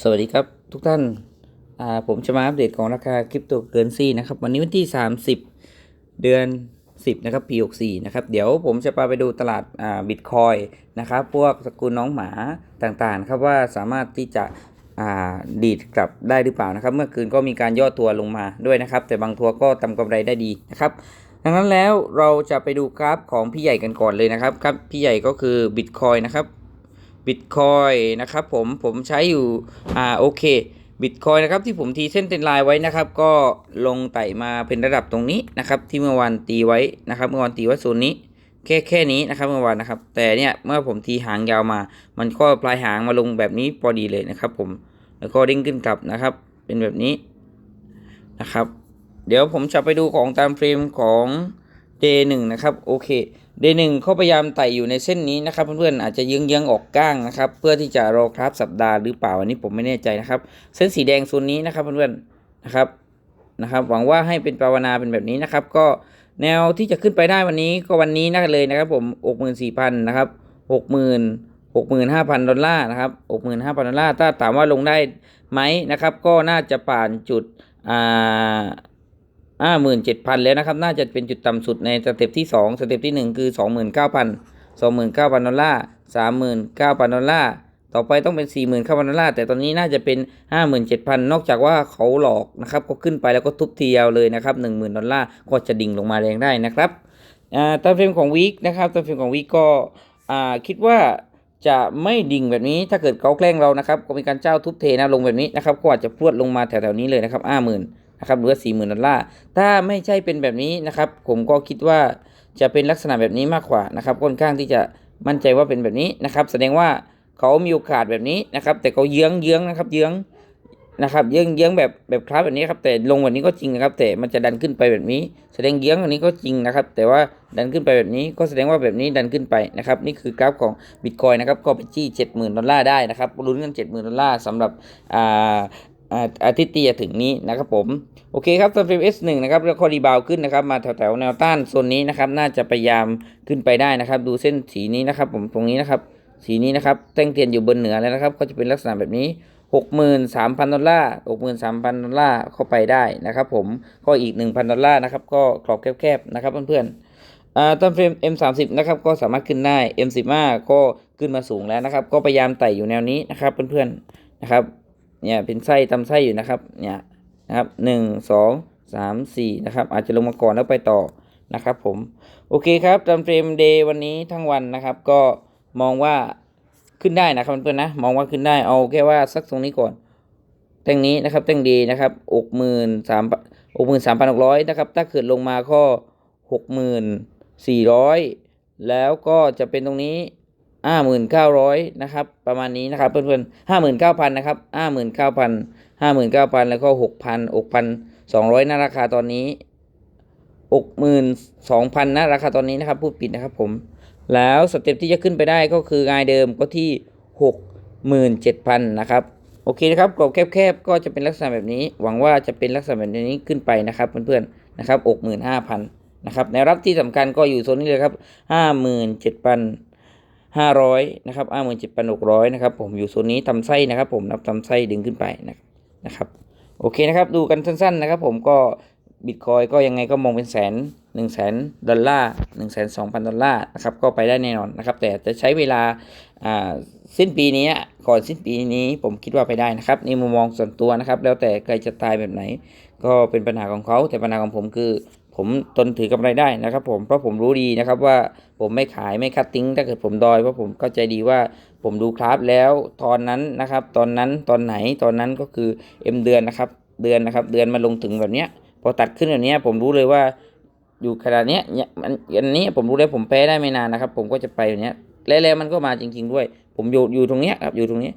สวัสดีครับทุกท่านผมจะมาอัปเดตของราคาคริปโตเคอเรนซีนะครับ วันนี้วันที่ 30 เดือน 10 นะครับ ปี64นะครับ เดี๋ยวผมจะพาไปดูตลาดบิตคอยนะครับ พวกสกุลน้องหมาต่างๆครับว่าสามารถที่จะดีดกลับได้หรือเปล่านะครับ เมื่อคืนก็มีการย่อตัวลงมาด้วยนะครับ แต่บางทัวก็ทำกำไรได้ดีนะครับดังนั้นแล้วเราจะไปดูกราฟของพี่ใหญ่กันก่อนเลยนะครับครับพี่ใหญ่ก็คือบิตคอยนะครับ บิตคอยนะครับผมผมใช้อยู่อ่าโอเคบิตคอยนะครับที่ผมทีเส้นเต็นไลน์ไว้นะครับ ก็ลงไต่มาเป็นระดับตรงนี้นะครับ ที่เมื่อวานตีไว้นะครับ เมื่อวานตีไว้โซนนี้ แค่แค่นี้นะครับเมื่อวานนะครับ แต่เนี่ยเมื่อผมทีหางยาวมา มันก็ปลายหางมาลงแบบนี้พอดีเลยนะครับ ผมแล้วก็เด้งขึ้นกลับนะครับ เป็นแบบนี้นะครับ เดี๋ยวผมจะไปดูของตามเฟรมของ day หนึ่งนะครับโอเค day หนึ่งเขาพยายามไต่อยู่ในเส้นนี้นะครับเพื่อนๆอาจจะยืงยืงๆออกก้างนะครับ เพื่อที่จะรอครับสัปดาห์หรือเปล่าอันนี้ผมไม่แน่ใจนะครับ เส้นสีแดงโซนนี้นะครับเพื่อนๆนะครับนะครับ หวังว่าให้เป็นภาวนาเป็นแบบนี้นะครับ ก็แนวที่จะขึ้นไปได้วันนี้ก็วันนี้นักเลยนะครับ ผมหกหมื่นสี่พันนะครับหกหมื่นหกหมื่นห้าพันดอลลาร์นะครับหกหมื่นห้าพันดอลลาร์ ถ้าถามว่าลงได้ไหมนะครับ ก็น่าจะผ่านจุดอ่า ห้าหมื่นเจ็ดพันแล้วนะครับ น่าจะเป็นจุดต่ำสุดในสเต็ปที่สองสเต็ปที่หนึ่งคือสองหมื่นเก้าพันสองหมื่นเก้าพันดอลลาร์สามหมื่นเก้าพันดอลลาร์ต่อไปต้องเป็นสี่หมื่นเก้าพันดอลลาร์แต่ตอนนี้น่าจะเป็นห้าหมื่นเจ็ดพันนอกจากว่าเขาหลอกนะครับก็ขึ้นไปแล้วก็ทุบทีเดียวเลยนะครับหนึ่งหมื่นดอลลาร์ก็จะดิ่งลงมาแรงได้นะครับอ่าตามเฟรมของวีคนะครับตามเฟรมของวีคก็อ่าคิดว่าจะไม่ดิ่งแบบนี้ถ้าเกิดเขาแกล้งเรานะครับก็มีการเจ้าทุบเทนะลงแบบนี้นะครับก็อาจจะพรวดลงมาแถวๆนี้เลยนะครับห้าหมื่น นะครับหรือว่าสี่หมื่นดอลลาร์ถ้าไม่ใช่เป็นแบบนี้นะครับ ผมก็คิดว่าจะเป็นลักษณะแบบนี้มากกว่านะครับค่อนข้างที่จะมั่นใจว่าเป็นแบบนี้นะครับ แสดงว่าเขามีโอกาสแบบนี้นะครับ แต่เขาเยื้องเยื้องนะครับ เยื้องนะครับเยื้องเยื้องแบบแบบคลายแบบนี้ครับแต่ลงแบบนี้ก็จริงนะครับ แต่มันจะดันขึ้นไปแบบนี้ แสดงเยื้องอันนี้ก็จริงนะครับ แต่ว่าดันขึ้นไปแบบนี้ก็แสดงว่าแบบนี้ดันขึ้นไปนะครับ นี่คือกราฟของบิตคอยนะครับก็ไปจี้เจ็ดหมื่นดอลลาร์ได้นะครับลุ้นกันเจ็ดหมื่นดอลลาร์สำหรับอ่า อาทิตย์ที่จะถึงนี้นะครับผม โอเคครับตัวเฟรม S1 นะครับแล้วก็รีบาวขึ้นนะครับมาแถวๆแนวต้านโซนนี้นะครับ น่าจะพยายามขึ้นไปได้นะครับ ดูเส้นสีนี้นะครับ ผมตรงนี้นะครับ สีนี้นะครับแท่งเทียนอยู่บนเหนือแล้วนะครับ ก็จะเป็นลักษณะแบบนี้ 63,000 ดอลลาร์ 63,000 ดอลลาร์เข้าไปได้นะครับ ผมก็อีก 1,000 ดอลลาร์นะครับก็กรอบแคบๆนะครับเพื่อนๆอ่าต้นเฟรม M30 นะครับก็สามารถขึ้นได้ M15 ก็ขึ้นมาสูงแล้วนะครับ ก็พยายามไต่อยู่แนวนี้นะครับเพื่อนๆนะครับ เนี่ยเป็นไส้ตำไส้อยู่นะครับเนี่ยนะครับหนึ่งสองสามสี่นะครับอาจจะลงมาก่อนแล้วไปต่อนะครับผมโอเคครับตามเฟรมเดย์วันนี้ทั้งวันนะครับ ก็มองว่าขึ้นได้นะครับเพื่อนๆนะมองว่าขึ้นได้เอาแค่ว่าสักตรงนี้ก่อนแท่งนี้นะครับแท่งดีนะครับอกหมื่นสามอกหมื่นสามพันหกร้อยนะครับถ้าเกิดลงมาก็หกหมื่นสี่ร้อยแล้วก็จะเป็นตรงนี้ ห้าหมื่นเก้าร้อยนะครับประมาณนี้นะครับเพื่อนๆห้าหมื่นเก้าพันนะครับห้าหมื่นเก้าพันห้าหมื่นเก้าพันแล้วก็หกพันอกพันสองร้อยนะราคาตอนนี้อกหมื่นสองพันนะราคาตอนนี้นะครับพูดผิดนะครับผม แล้วสเต็ปที่จะขึ้นไปได้ก็คือรายเดิมก็ที่หกหมื่นเจ็ดพันนะครับโอเคนะครับกรอบแคบๆก็จะเป็นลักษณะแบบนี้ หวังว่าจะเป็นลักษณะแบบนี้ขึ้นไปนะครับเพื่อนๆนะครับอกหมื่นห้าพันนะครับในวรับที่สำคัญก็อยู่โซนนี้เลยครับห้าหมื่นเจ็ดพัน ห้าร้อยนะครับห้าหมื่นเจ็ดพันหกร้อยนะครับผมอยู่โซนนี้ทำไส้นะครับ ผมนับทำไส้ดึงขึ้นไปนะครับนะครับโอเคนะครับดูกันสั้นๆนะครับ ผมก็บิตคอยก็ยังไงก็มองเป็นแสนหนึ่งแสนดอลลาร์หนึ่งแสนสองพันดอลลาร์นะครับก็ไปได้แน่นอนนะครับ แต่จะใช้เวลาอ่าสิ้นปีนี้ก่อนสิ้นปีนี้ผมคิดว่าไปได้นะครับนี่มุมมองส่วนตัวนะครับ แล้วแต่ใครจะตายแบบไหน ก็เป็นปัญหาของเขาแต่ปัญหาของผมคือ ผมตนถือกำไรได้นะครับ ผมเพราะผมรู้ดีนะครับว่า ผมไม่ขายไม่คัดติ้งถ้าเกิดผมดอยเพราะผมเข้าใจดีว่าผมดูคราฟแล้วตอนนั้นนะครับ ตอนนั้นตอนไหนตอนนั้นก็คือ M เดือนนะครับ เดือนนะครับ เดือนมาลงถึงแบบเนี้ยพอตัดขึ้นแบบเนี้ยผมรู้เลยว่าอยู่ขนาดเนี้ยเนี่ยมันอันนี้ผมรู้เลยผมแพ้ได้ไม่นานนะครับ ผมก็จะไปแบบเนี้ยแล้วมันก็มาจริง ๆ ด้วย ผมอยู่อยู่ตรงเนี้ยครับอยู่ตรงนี้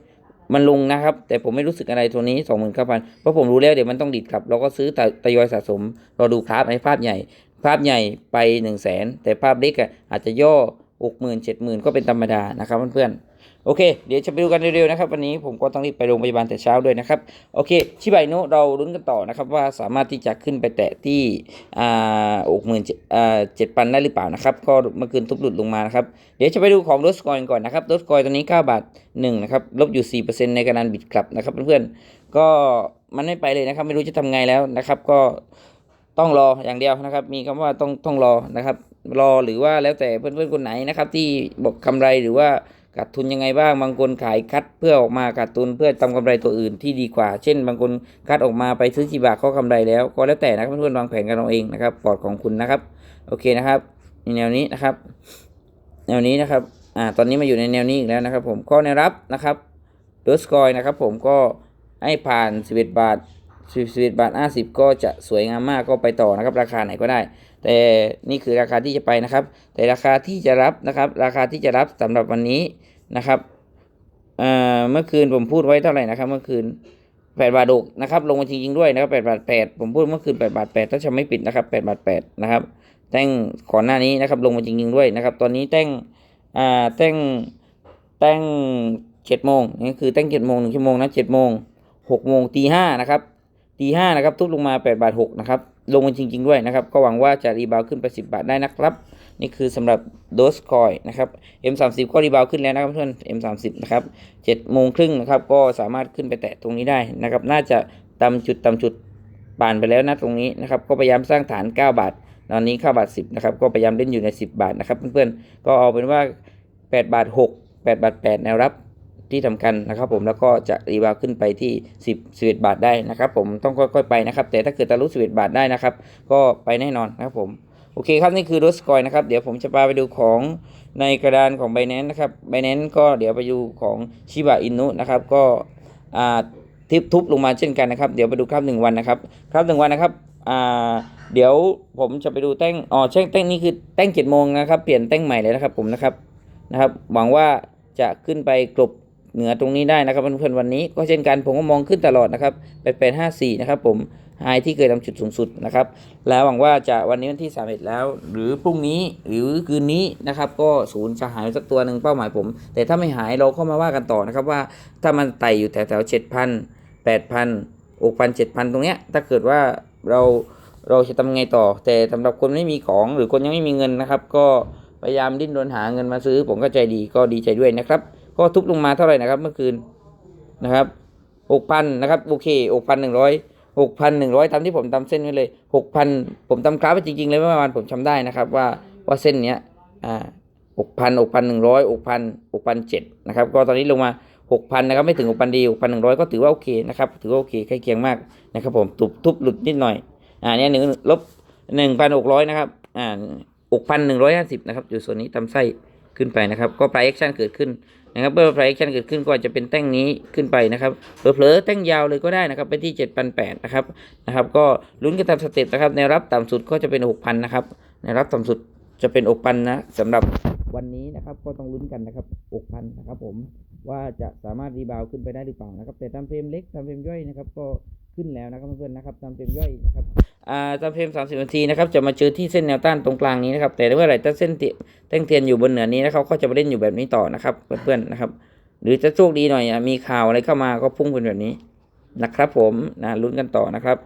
มันลงนะครับ แต่ผมไม่รู้สึกอะไรตัวนี้สองหมื่นเก้าพันเพราะผมรู้แล้วเดี๋ยวมันต้องดิดกลับ เราก็ซื้อททยอยสะสมเราดูคราฟในภาพใหญ่ ภาพใหญ่ไปหนึ่งแสนแต่ภาพเล็กอะอาจจะย่อหกหมื่นเจ็ดหมื่นก็เป็นธรรมดานะครับเพื่อนๆโอเค เดี๋ยวจะไปดูกันเร็วๆนะครับ วันนี้ผมก็ต้องรีบไปโรงพยาบาลแต่เช้าด้วยนะครับ โอเค ชิบายนุเราลุ้นกันต่อนะครับ ว่าสามารถที่จะขึ้นไปแตะที่อ่าอกหมื่นอ่าเจ็ดพันได้หรือเปล่านะครับ ก็เมื่อคืนทุบหลุดลงมานะครับ เดี๋ยวจะไปดูของรถสกอยก่อนนะครับรถสกอยตอนนี้ 9 บาท1นะครับลบอยู่ 4%ในการบิดกลับนะครับเพื่อนๆก็มันไม่ไปเลยนะครับ ไม่รู้จะทำไงแล้วนะครับ ก็ ต้องรออย่างเดียวนะครับ มีคำว่าต้องต้องรอนะครับ รอหรือว่าแล้วแต่เพื่อนๆคนไหนนะครับ ที่บอกกำไรหรือว่าขาดทุนยังไงบ้างบางคนขายคัดเพื่อออกมาขาดทุนเพื่อทำกำไรตัวอื่นที่ดีกว่า เช่น บางคนคัดออกมาไปซื้อกี่บาทเขากำไรแล้ว ก็แล้วแต่นะครับเพื่อนๆวางแผนกันเอาเองนะครับพอร์ตของคุณนะครับ โอเคนะครับในแนวนี้นะครับ แนวนี้นะครับอ่าตอนนี้มาอยู่ในแนวนี้อีกแล้วนะครับ ผมข้อแนวรับนะครับดอสกอยนะครับ ผมก็ให้ผ่าน 11 บาท 11บาท50 ก็จะสวยงามมากก็ไปต่อนะครับ ราคาไหนก็ได้ แต่นี่คือราคาที่จะไปนะครับ แต่ราคาที่จะรับนะครับ ราคาที่จะรับสำหรับวันนี้นะครับเอ่อเมื่อคืนผมพูดไว้เท่าไหร่นะครับ เมื่อคืน8บาทดกนะครับ ลงมาจริงๆด้วยนะครับ8บาท8ผมพูดเมื่อคืน8บาท8ถ้าจะไม่ปิดนะครับ8บาท8นะครับแต้งก่อนหน้านี้นะครับ ลงมาจริงๆด้วยนะครับ ตอนนี้แต้งอ่าแต้งแต้งเจ็ดโมงนี่คือแต้งเจ็ดโมงหนึ่งชั่วโมงนะเจ็ดโมงหกโมงตีห้านะครับ ตีห้านะครับทุบลงมาแปดบาทหกนะครับลงมาจริง ๆ ด้วยนะครับ ก็หวังว่าจะรีบาวขึ้นไปสิบบาทได้นะครับ นี่คือสำหรับโดสคอยนะครับ M30 ก็รีบาวขึ้นแล้วนะครับเพื่อน M30 นะครับเจ็ดโมงครึ่งนะครับก็สามารถขึ้นไปแตะตรงนี้ได้นะครับ น่าจะต่ำจุดต่ำจุดผ่านไปแล้วนะตรงนี้นะครับ ก็พยายามสร้างฐาน 9 บาท ตอนนี้ค่าบาท 10นะครับก็พยายามเล่นอยู่ใน 10 บาทนะครับเพื่อนๆก็เอาเป็นว่า 8 บาท 6 8 บาท 8 แนวรับ ที่สำคัญนะครับผมแล้วก็จะรีบาวขึ้นไปที่ 10 11 บาทได้นะครับผมต้องค่อยๆไปนะครับ แต่ถ้าเกิดทะลุ11 บาทได้นะครับ ก็ไปแน่นอนนะครับผมโอเคครับ นี่คือรถสกอยนะครับ เดี๋ยวผมจะพาไปดูของในกระดานของ b บ n a n c e นะครับ b บ n a n c e ก็เดี๋ยวไปดูของชิบะอินุนะครับ ก็อ่าทิปทุบลงมาเช่นกันนะครับ เดี๋ยวไปดูครับหนึ่งวันนะครับครับหนึ่งวันนะครับอ่าเดี๋ยวผมจะไปดูแต้งอ๋อแต้งแต้งนี้คือแต้งเจ็ดโมงนะครับ เปลี่ยนแต้งใหม่เลยนะครับผมนะครับนะครับหวังว่าจะขึ้นไปกลบ เหนือตรงนี้ได้นะครับเพื่อนๆวันนี้ก็เช่นกันผมก็มองขึ้นตลอดนะครับแปดแปดห้าสี่นะครับผมไฮที่เคยทำจุดสูงสุดนะครับ แล้วหวังว่าจะวันนี้วันที่ 31 แล้ว หรือพรุ่งนี้หรือคืนนี้นะครับ ก็ศูนย์จะหายสักตัวหนึ่งเป้าหมายผม แต่ถ้าไม่หายเราก็มาว่ากันต่อนะครับว่าถ้ามันไต่อยู่แถวแถวเจ็ดพันแปดพันอกพันเจ็ดพันตรงเนี้ยถ้าเกิดว่าเราเราจะทำไงต่อ แต่สำหรับคนไม่มีของ หรือคนยังไม่มีเงินนะครับ ก็พยายามดิ้นรนหาเงินมาซื้อ ผมก็ใจดีก็ดีใจด้วยนะครับ ก็ทุบลงมาเท่าไหร่นะครับ เมื่อคืนนะครับหกพันนะครับโอเคหกพันหนึ่งร้อยหกพันหนึ่งร้อยตามที่ผมทำเส้นไว้เลยหกพันผมทำกราฟไปจริงๆเลยเมื่อวานผมจำได้นะครับว่าว่าเส้นเนี้ยอ่าหกพันหกพันหนึ่งร้อยหกพันหกพันเจ็ดนะครับก็ตอนนี้ลงมาหกพันนะครับไม่ถึงหกพันดีหกพันหนึ่งร้อยก็ถือว่าโอเคนะครับถือว่าโอเคใกล้เคียงมากนะครับผมทุบทุบหลุดนิดหน่อยอ่าเนี่ยหนึ่งลบหนึ่งพันหกร้อยนะครับอ่าหกพันหนึ่งร้อยห้าสิบนะครับอยู่ส่วนนี้ทำไส้ขึ้นไปนะครับ ก็ price action เกิดขึ้น นะครับเมื่อ price action เกิดขึ้นก็อาจจะเป็นแท่งนี้ขึ้นไปนะครับเผลอๆแท่งยาวเลยก็ได้นะครับไปที่7,800นะครับนะครับ ก็ลุ้นกันตามสเต็ปนะครับแนวรับต่ำสุดก็จะเป็น 6,000นะครับแนวรับต่ำสุดจะเป็น 6,000นะสำหรับวันนี้นะครับก็ต้องลุ้นกันนะครับ 6,000นะครับผมว่าจะสามารถรีบาวขึ้นไปได้หรือเปล่านะครับ แต่ตามเฟรมเล็กตามเฟรมย่อยนะครับก็ ขึ้นแล้วนะครับเพื่อนๆนะครับตามเฟรมย่อยนะครับอ่าตามเฟรม30นาทีนะครับจะมาเจอที่เส้นแนวต้านตรงกลางนี้นะครับแต่เมื่อไหร่ถ้าเส้นเตียแท่งเทียนอยู่บนเหนือนี้นะครับก็จะมาเล่นอยู่แบบนี้ต่อนะครับเพื่อนๆนะครับ หรือจะโชคดีหน่อยมีข่าวอะไรเข้ามาก็พุ่งเป็นแบบนี้นะครับผมนะลุ้นกันต่อนะครับ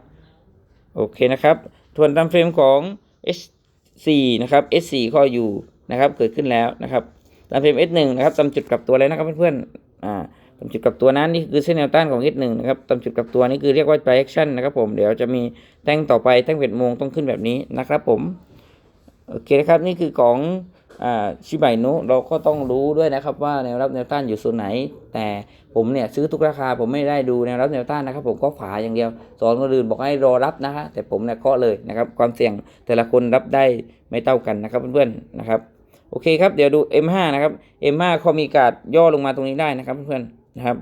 โอเคนะครับทวนตามเฟรมของ S4 นะครับ S4 ก็อยู่นะครับเกิดขึ้นแล้วนะครับตามเฟรม S1 นะครับตามจุดกลับตัวเลยนะครับเพื่อนๆอ่า ตามจุดกับตัวนั้นนี่คือเส้นแนวต้านของ S1 นะครับตามจุดกับตัวนี่คือเรียกว่า projection นะครับผมเดี๋ยวจะมีแท่งต่อไปแท่งเวทโมงต้องขึ้นแบบนี้นะครับผมโอเคนะครับนี่คือของอชิบายโนเราก็ต้องรู้ด้วยนะครับว่าแนวรับแนวต้านอยู่ส่วนไหน แต่ผมเนี่ยซื้อทุกราคาผมไม่ได้ดูแนวรับแนวต้านนะครับ ผมก็ฝาอย่างเดียว สอนคนอื่นบอกให้รอรับนะฮะแต่ผมเนี่ยเคาะเลยนะครับความเสี่ยงแต่ละคนรับได้ไม่เท่ากันนะครับเพื่อนๆนะครับโอเคครับเดี๋ยวดู M5 นะครับ M5 เขามีการย่อลงมาตรงนี้ได้นะครับเพื่อนๆ นะครับ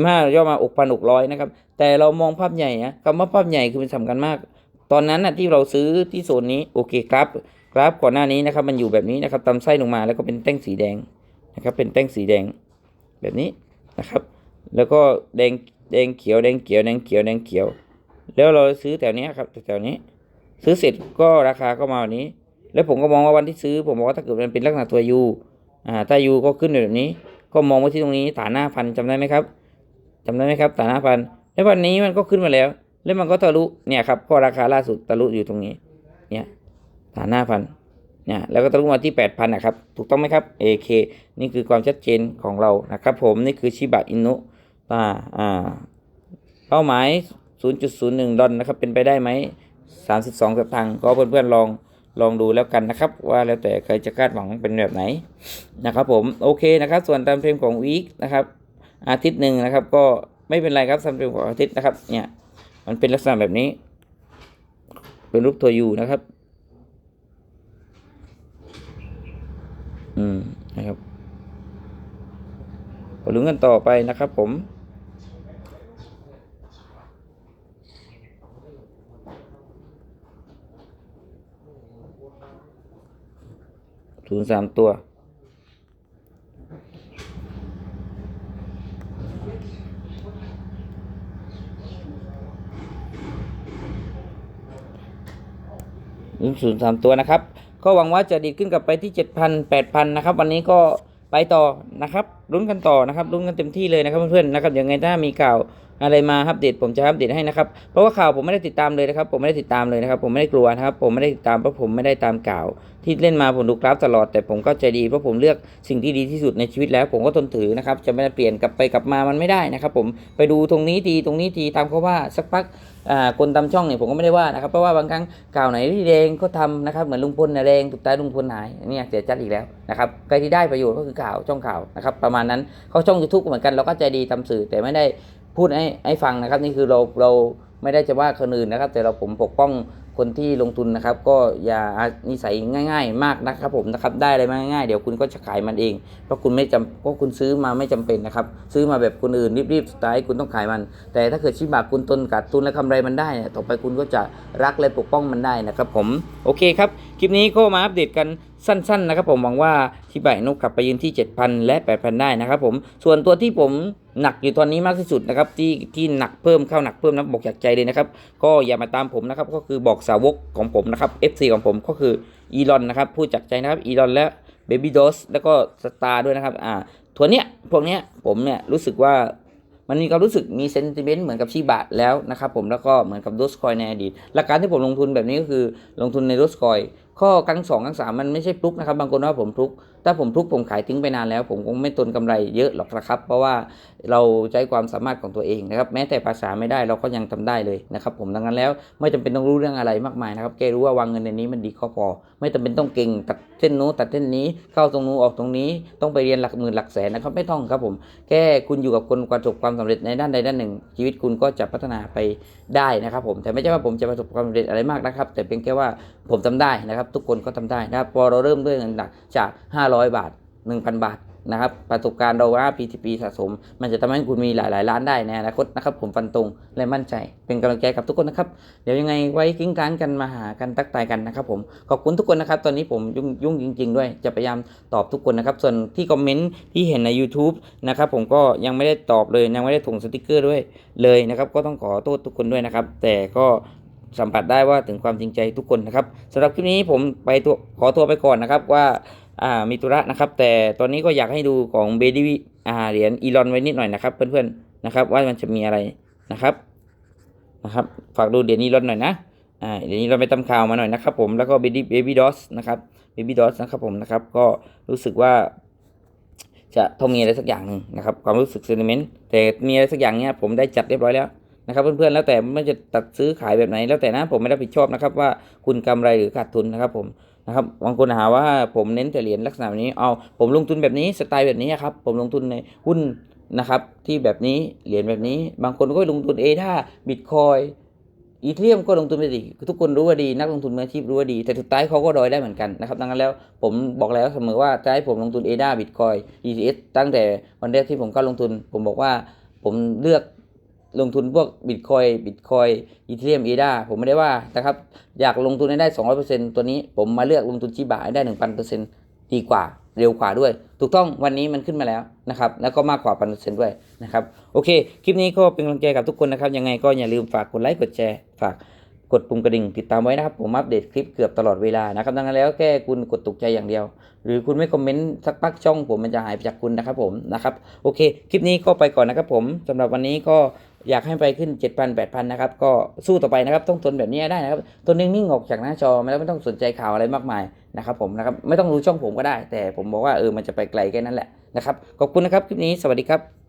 M5 ย่อมาอกพันหกร้อยนะครับ แต่เรามองภาพใหญ่นะคำว่าภาพใหญ่คือเป็นสำคัญมาก ตอนนั้นนะที่เราซื้อที่โซนนี้โอเคครับกราฟก่อนหน้านี้นะครับมันอยู่แบบนี้นะครับตำไส้ลงมาแล้วก็เป็นแท่งสีแดงนะครับเป็นแท่งสีแดงแบบนี้นะครับ แล้วก็แดงแดงเขียวแดงเขียวแดงเขียวแดงเขียว แล้วเราซื้อแถวนี้ครับแถวนี้ ซื้อเสร็จก็ราคาก็มาวันนี้ แล้วผมก็มองว่าวันที่ซื้อ ผมบอกว่าถ้าเกิดมันเป็นลักษณะตัวยูอ่าถ้ายูก็ขึ้นแบบนี้ ก็มองไว้ที่ตรงนี้ฐานหน้าพันจำได้ไหมครับจำได้ไหมครับฐานหน้าพันแล้ววันนี้มันก็ขึ้นมาแล้ว แล้วมันก็ทะลุเนี่ยครับพอราคาล่าสุดทะลุอยู่ตรงนี้ เนี่ยฐานหน้าพันเนี่ยแล้วก็ทะลุมาที่แปดพันนะครับ ถูกต้องไหมครับ AK นี่คือความชัดเจนของเรานะครับผมนี่คือชิบะอินุอ่าอ่าเป้าหมาย 0.01 ดอลนะครับเป็นไปได้ไหม32สตางค์ก็เพื่อนๆลอง ลองดูแล้วกันนะครับ ว่าแล้วแต่ใครจะคาดหวังเป็นแบบไหนนะครับผมโอเคนะครับ ส่วนตามเฟรมของวีคนะครับอาทิตย์หนึ่งนะครับ ก็ไม่เป็นไรครับตามเฟรมของอาทิตย์นะครับ เนี่ยมันเป็นลักษณะแบบนี้ เป็นรูปตัวยูนะครับ อืมนะครับมาลุ้นกันต่อไปนะครับผม ศูนย์สามตัว ศูนย์สามตัวนะครับ ก็หวังว่าจะดีดขึ้นกลับไปที่เจ็ดพันแปดพันนะครับ วันนี้ก็ไปต่อนะครับลุ้นกันต่อนะครับลุ้นกันเต็มที่เลยนะครับเพื่อนๆนะครับยังไงถ้ามีข่าวอะไรมาอัปเดตผมจะอัปเดตให้นะครับเพราะว่าข่าวผมไม่ได้ติดตามเลยนะครับ ผมไม่ได้ติดตามเลยนะครับ ผมไม่ได้กลัวนะครับ ผมไม่ได้ติดตามเพราะผมไม่ได้ตามข่าวที่เล่นมาผมดูกราฟตลอดแต่ผมก็ใจดีเพราะผมเลือกสิ่งที่ดีที่สุดในชีวิตแล้วผมก็ทนถือนะครับจะไม่ได้เปลี่ยนกลับไปกลับมามันไม่ได้นะครับ ผมไปดูตรงนี้ทีตรงนี้ทีตามเขาว่าสักพักอ่าคนตามช่องเนี่ยผมก็ไม่ได้ว่านะครับเพราะว่าบางครั้งข่าวไหนที่แรงก็ทำนะครับเหมือนลุงพลแรงถูกตายลุงพลหายเนี่ยเสียจัดอีกแล้วนะครับใครที่ได้ประโยชน์ก็คือข่าวช่องข่าวนะครับประมาณนั้นเขาช่องยูทูบเหมือนกันเราก็ใจดีทำสื่อแต่ไม่ได้พูดให้ให้ฟังนะครับ นี่คือเราเราไม่ได้จะว่าคนอื่นนะครับ แต่เราผมปกป้อง คนที่ลงทุนนะครับ ก็อย่านิสัยง่าย ๆ มากนะครับผมนะครับได้อะไรมาง่ายๆเดี๋ยวคุณก็จะขายมันเอง เพราะคุณไม่จำเพราะคุณซื้อมาไม่จำเป็นนะครับ ซื้อมาแบบคนอื่นรีบๆสุดท้ายคุณต้องขายมัน แต่ถ้าเกิดชิบะคุณตนกัดทุนและกำไรมันได้ต่อไปคุณก็จะรักและปกป้องมันได้นะครับ ผมโอเคครับคลิปนี้ก็มาอัปเดตกันสั้น ๆ นะครับ ผมหวังว่าชิบะนุกลับไปยืนที่ 7,000 และ 8,000 ได้นะครับผมส่วนตัวที่ผม หนักอยู่ตอนนี้มากที่สุดนะครับที่ที่หนักเพิ่มเข้าหนักเพิ่มนะบอกจากใจเลยนะครับ ก็อย่ามาตามผมนะครับ ก็คือบอกสาวกของผมนะครับ FC ของผมก็คืออีลอนนะครับพูดจากใจนะครับอีลอนและเบบี้ดอสแล้วก็สตาร์ด้วยนะครับอ่าตัวเนี้ยพวกเนี้ยผมเนี่ยรู้สึกว่ามันมีความรู้สึกมีเซนติเมนต์เหมือนกับชีบะแล้วนะครับผมแล้วก็เหมือนกับโดสคอยในอดีตหลักการที่ผมลงทุนแบบนี้ก็คือลงทุนในโดสคอยข้อครั้งสองครั้งสามมันไม่ใช่พลุกนะครับบางคนว่าผมพลุก ถ้าผมพลุกผมขายทิ้งไปนานแล้ว ผมคงไม่ตนกำไรเยอะหรอกนะครับ เพราะว่าเราใช้ความสามารถของตัวเองนะครับ แม้แต่ภาษาไม่ได้เราก็ยังทำได้เลยนะครับ ผมดังนั้นแล้วไม่จำเป็นต้องรู้เรื่องอะไรมากมายนะครับแค่รู้ว่าวางเงินในนี้มันดีก็พอ ไม่จำเป็นต้องเก่งตัดเส้นนู้นตัดเส้นนี้เข้าตรงนู้นออกตรงนี้ต้องไปเรียนหลักหมื่นหลักแสนนะครับไม่ต้องครับผมแค่คุณอยู่กับคนประสบความสำเร็จในด้านใดด้านหนึ่ง ชีวิตคุณก็จะพัฒนาไปได้นะครับ ผมแต่ไม่ใช่ว่าผมจะประสบความสำเร็จอะไรมากนะครับ แต่เพียงแค่ว่าผมทำได้นะครับ ทุกคนก็ทำได้นะครับพอเราเริ่มด้วยเงินหลักจาก500บาท 1,000 บาทนะครับประสบการณ์เราว่า PTP สะสม มันจะทำให้คุณมีหลายๆล้านได้ในอนาคตนะครับผมฟันตรงและมั่นใจเป็นกำลังใจกับทุกคนนะครับ เดี๋ยวยังไงไว้กิ้งกลางกันมาหากันตักทายกันนะครับผมขอบคุณทุกคนนะครับ ตอนนี้ผมยุ่งยุ่งจริง ๆ ด้วยจะพยายามตอบทุกคนนะครับ ส่วนที่คอมเมนต์ที่เห็นใน YouTube นะครับผมก็ยังไม่ได้ตอบเลยยังไม่ได้ส่งสติกเกอร์ด้วยเลยนะครับ ก็ต้องขอโทษทุกคนด้วยนะครับ แต่ก็สัมผัสได้ว่าถึงความจริงใจทุกคนนะครับสำหรับคลิปนี้ผมไปตัวขอตัวไปก่อนนะครับว่า อ่ามีธุระนะครับ แต่ตอนนี้ก็อยากให้ดูของเบดี้อ่าเหรียญอีลอนไว้นิดหน่อยนะครับ เพื่อนๆนะครับ ว่ามันจะมีอะไรนะครับนะครับฝากดูเดี๋ยวนี้รถหน่อยนะอ่าเดี๋ยวนี้เราไปตำข่าวมาหน่อยนะครับผมแล้วก็ baby baby dos นะครับ baby dos นะครับผมนะครับก็รู้สึกว่าจะต้องมีอะไรสักอย่างหนึ่งนะครับความรู้สึก sentiment แต่มีอะไรสักอย่างเนี้ยผมได้จัดเรียบร้อยแล้วนะครับเพื่อนๆแล้วแต่ไม่จะตัดซื้อขายแบบไหนแล้วแต่นะผมไม่รับผิดชอบนะครับว่าคุณกำไรหรือขาดทุนนะครับผม นะครับบางคนหาว่าผมเน้นแต่เหรียญลักษณะแบบนี้เอาผมลงทุนแบบนี้สไตล์แบบนี้ครับผมลงทุนในหุ้นนะครับที่แบบนี้เหรียญแบบนี้ บางคนก็ลงทุนเอท่าบิตคอยอีเทียมก็ลงทุนไปสิทุกคนรู้ว่าดี นักลงทุนมืออาชีพรู้ว่าดี แต่สุดท้ายเขาก็รอยได้เหมือนกันนะครับดังนั้นแล้วผมบอกแล้วเสมอว่าจะให้ผมลงทุนเอด้าบิตคอย ETS ตั้งแต่วันแรกที่ผมเข้าลงทุน ผมบอกว่าผมเลือก ลงทุนพวกบิตคอยบิตคอยอีเทียมเอดาผมไม่ได้ว่านะครับอยากลงทุนให้ได้ 200%ตัวนี้ผมมาเลือกลงทุนชิบะให้ได้ 1,000%ดีกว่าเร็วกว่าด้วย ถูกต้องวันนี้มันขึ้นมาแล้วนะครับ แล้วก็มากกว่าพันเปอร์เซ็นต์ด้วยนะครับ โอเค คลิปนี้ก็เป็นกำลังใจกับทุกคนนะครับ ยังไงก็อย่าลืมฝากกดไลค์ กดแชร์ ฝากกดปุ่มกระดิ่งติดตามไว้นะครับ ผมอัปเดตคลิปเกือบตลอดเวลานะครับ ดังนั้นแล้วแค่คุณกดถูกใจอย่างเดียว หรือคุณไม่คอมเมนต์สักพักช่องผมมันจะหายไปจากคุณนะครับผมนะครับ โอเค คลิปนี้ก็ไปก่อนนะครับผมสำหรับวันนี้ก็ อยากให้ไปขึ้น 7,000 8,000 นะครับ ก็สู้ต่อไปนะครับ ต้องทนแบบนี้ได้นะครับทนนิ่งๆออกจากหน้าจอแล้วไม่ต้องสนใจข่าวอะไรมากมายนะครับผมนะครับไม่ต้องรู้ช่องผมก็ได้ แต่ผมบอกว่าเออมันจะไปไกลแค่นั้นแหละนะครับขอบคุณนะครับคลิปนี้สวัสดีครับ